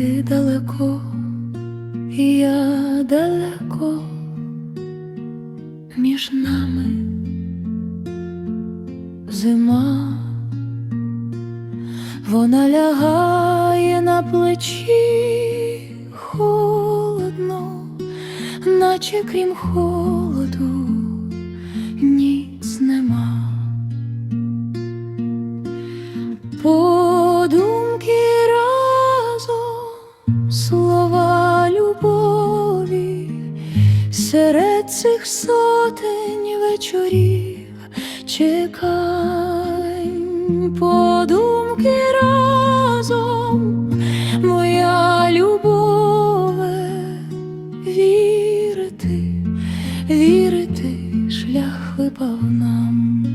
ти далеко, я далеко між нами зима, вона лягає на плечі холодно, наче крім холоду ніц нема. Подумки серед цих сотень вечорів чекай, подумки разом, моя любове, вірити, вірити, шлях випав нам.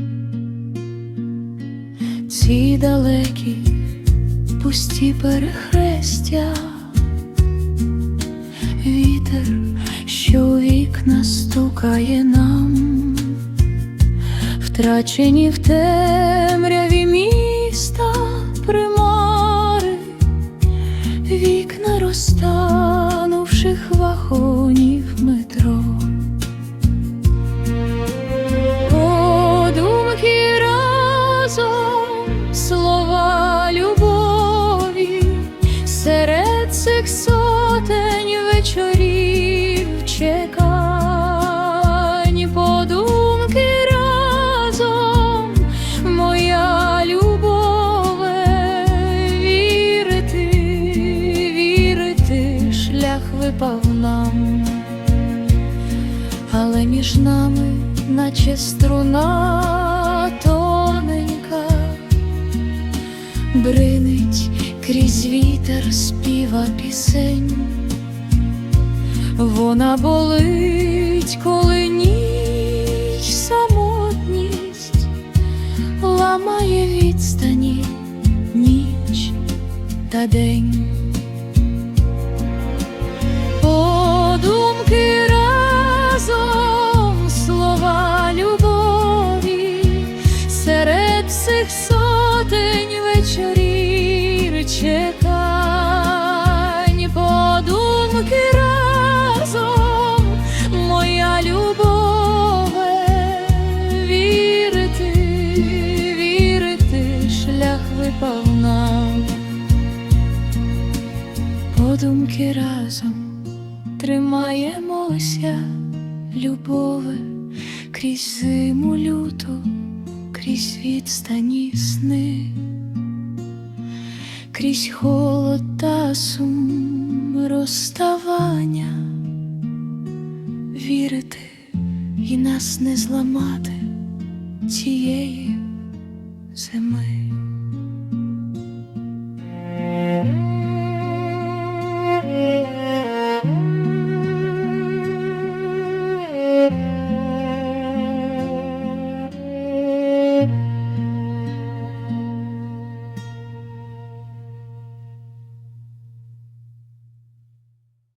Ці далекі пусті перехрестя, вітер, що вікна стукає нам, втрачені в темряві випав нам. Але між нами, наче струна тоненька, бринить крізь вітер співа пісень, вона болить, коли ніч самотність ламає відстані ніч та день. Чекань, подумки разом, моя любове, вірити, вірити, шлях випав нам. Подумки разом тримаємося, любове, крізь зиму люту, крізь відстані сни, крізь холод та сум розставання, вірити і нас не зламати цієї зими.